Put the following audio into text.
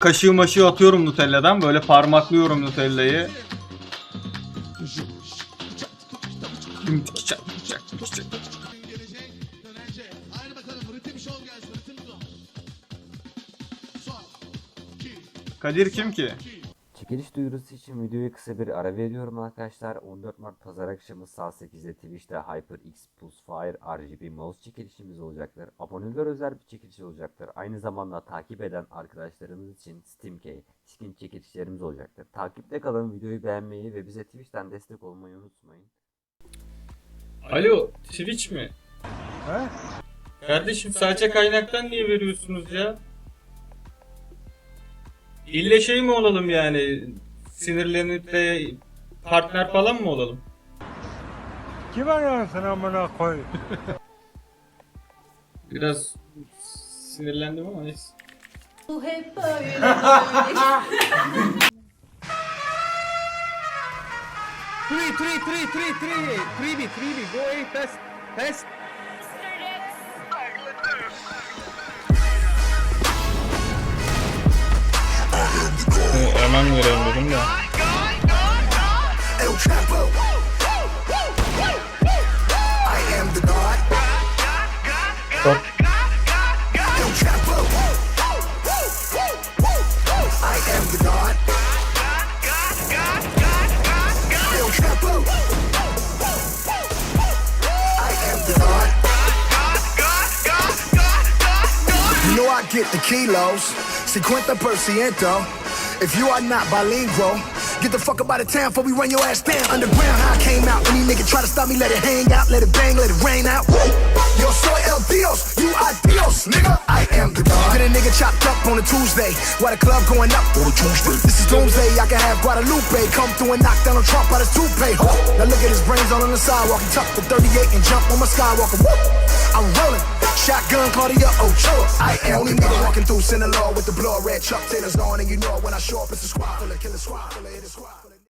Kaşığı maşığı atıyorum Nutella'dan. Böyle parmaklıyorum Nutella'yı. Kadir kim ki? Çekiliş duyurusu için videoya kısa bir ara veriyorum arkadaşlar. 14 Mart pazar akşamı saat 8'de Twitch'te HyperX Pulse Fire RGB mouse çekilişimiz olacaktır. Aboneler özel bir çekiliş olacaktır. Aynı zamanda takip eden arkadaşlarımız için SteamKey skin çekilişlerimiz olacaktır. Takipte kalın, videoyu beğenmeyi ve bize Twitch'ten destek olmayı unutmayın. Alo Twitch mi? Kardeşim sadece kaynaktan niye veriyorsunuz ya? İlle şey mi olalım yani? Sinirlenip de partner falan mı olalım? Kim arıyorsun amına koy? Biraz sinirlendim ama neyse. Bu hep böyle Three, three, three, three, three, three three B. Go A, fast, fast. Hemen vereyim dedim de. Stop. You know I get the kilos, 50 per ciento. If you are not bilingual, get the fuck up out of town before we run your ass down. Underground, how I came out. Any nigga try to stop me, let it hang out, let it bang, let it rain out. Yo soy el Dios, you are Dios, nigga. I am the God. Get a nigga chopped up on a Tuesday, while the club going up on a Tuesday. This is doomsday, I can have Guadalupe come through and knock down a Trump out his toupee. Now look at his brains all on the sidewalk. He tucked the 38 and jump on my Skywalker. Woo! I'm rolling. Shotgun Claudia Ochoa. I am only nigga walking through Sinaloa with the blood red Chuck Taylors on, and you know when I show up, it's a squad full of killer squad full of hit squad.